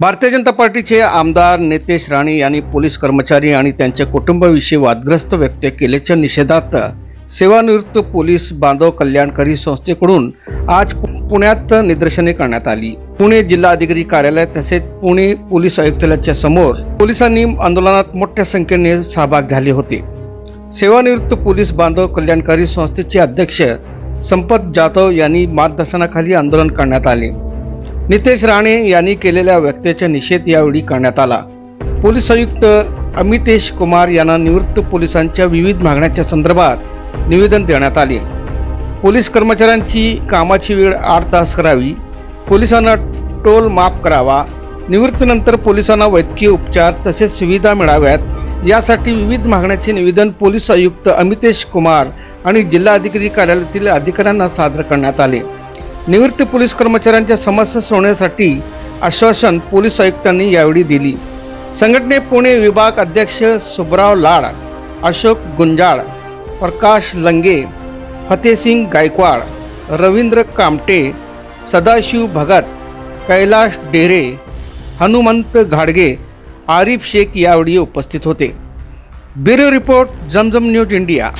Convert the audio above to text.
भारतीय जनता पार्टीचे आमदार नितेश राणे यांनी पोलीस कर्मचारी आणि त्यांच्या कुटुंबाविषयी वादग्रस्त व्यक्त केल्याच्या निषेधार्थ सेवानिवृत्त पोलीस बांधव कल्याणकारी संस्थेकडून आज पुण्यात निदर्शने करण्यात आली. पुणे जिल्हाधिकारी कार्यालय तसेच पुणे पोलीस आयुक्तालयाच्या समोर पोलिसांनी आंदोलनात मोठ्या संख्येने सहभाग झाले होते. सेवानिवृत्त पोलीस बांधव कल्याणकारी संस्थेचे अध्यक्ष संपत जाधव यांनी मार्गदर्शनाखाली आंदोलन करण्यात आले. नितेश राणे यांनी केलेल्या व्यक्तीचा निषेध यावेळी करण्यात आला. पोलीस आयुक्त अमितेश कुमार यांना निवृत्त पोलिसांच्या विविध मागण्याच्या संदर्भात निवेदन देण्यात आले. पोलीस कर्मचाऱ्यांची कामाची वेळ आठ तास करावी पोलिसांना टोल माफ करावा निवृत्तीनंतर पोलिसांना वैद्यकीय उपचार तसेच सुविधा मिळाव्यात यासाठी विविध मागण्याचे निवेदन पोलीस आयुक्त अमितेश कुमार आणि जिल्हा अधिकारी कार्यालयातील अधिकाऱ्यांना सादर करण्यात आले. निवृत्त पोलीस कर्मचाऱ्यांच्या समस्या सोडण्यासाठी आश्वासन पोलीस आयुक्तांनी यावेळी दिली. संघटने पुणे विभाग अध्यक्ष सुब्राव लाड अशोक गुंजाळ प्रकाश लंगे फतेसिंग गायकवाड रवींद्र कामटे सदाशिव भगत कैलाश डेरे हनुमंत घाडगे आरिफ शेख यावेळी उपस्थित होते. Bureau report Zamzam news India.